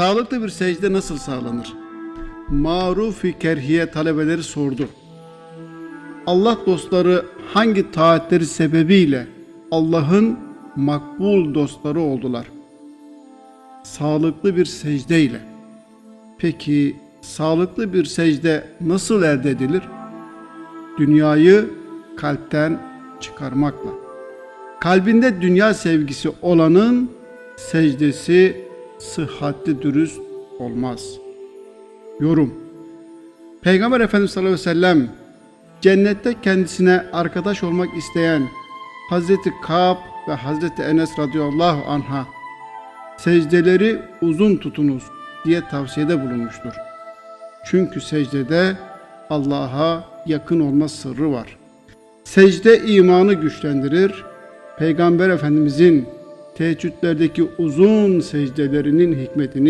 Sağlıklı bir secde nasıl sağlanır? Marufi kerhiye talebeleri sordu. Allah dostları hangi taatleri sebebiyle Allah'ın makbul dostları oldular? Sağlıklı bir secde ile. Peki sağlıklı bir secde nasıl elde edilir? Dünyayı kalpten çıkarmakla. Kalbinde dünya sevgisi olanın secdesi sıhhatli dürüst olmaz. Yorum Peygamber Efendimiz sallallahu aleyhi ve sellem cennette kendisine arkadaş olmak isteyen Hazreti Ka'b ve Hazreti Enes radıyallahu anha secdeleri uzun tutunuz diye tavsiyede bulunmuştur. Çünkü secdede Allah'a yakın olma sırrı var. Secde imanı güçlendirir. Peygamber Efendimizin teheccüdlerdeki uzun secdelerinin hikmetini